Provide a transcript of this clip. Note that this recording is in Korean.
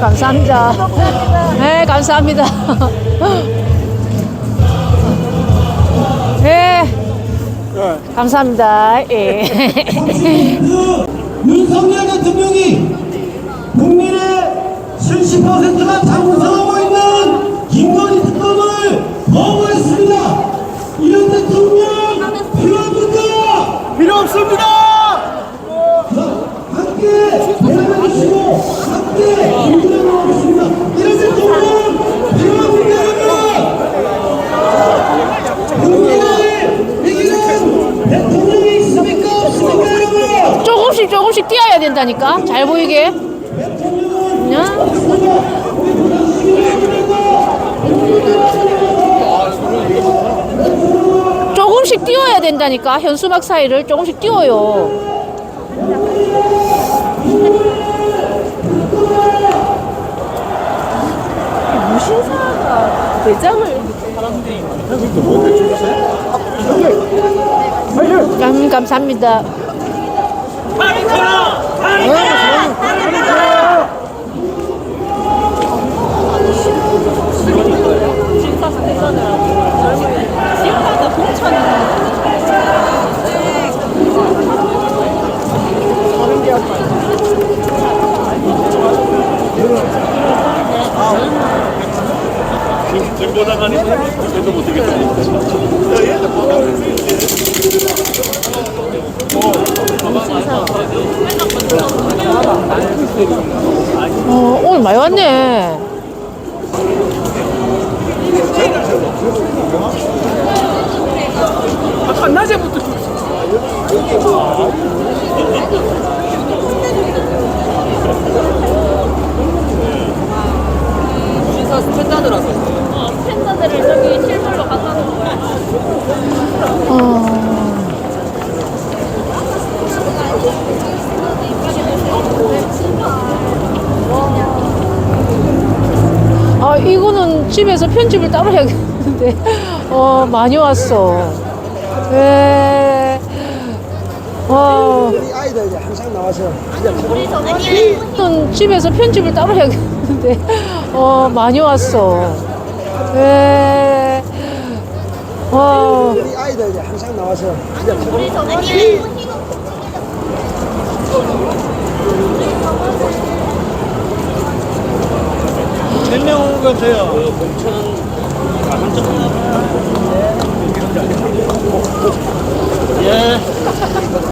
감사합니다. 네, 감사합니다. 네, 감사합니다. 예. 윤석열 대통령이 국민의 70%가 찬성하 조금씩 조금씩 뛰어야 된다니까. 잘 보이게. 그냥 조금씩 띄워야 된다니까. 현수막 사이를 조금씩 띄워요. 무신사가 대장을 감, 감사합니다. 들고 나가니 저도 못 되겠다. 어, 오늘 많이 왔네. 한낮에부터 신사 스탠다드라서 팬더들을 저기 실물로 갖다 놓은 거야. 아, 이거는 집에서 편집을 따로 해야겠는데. 어, 많이 왔어. 네. 와, 우리 아이들 이제 항상 나와서 이거는 집에서 편집을 따로 해야겠는데. 어, 많이 왔어. 네. 와. 우리 아이들 이제 항상 나와서 몇명 오건 돼요? 그 공천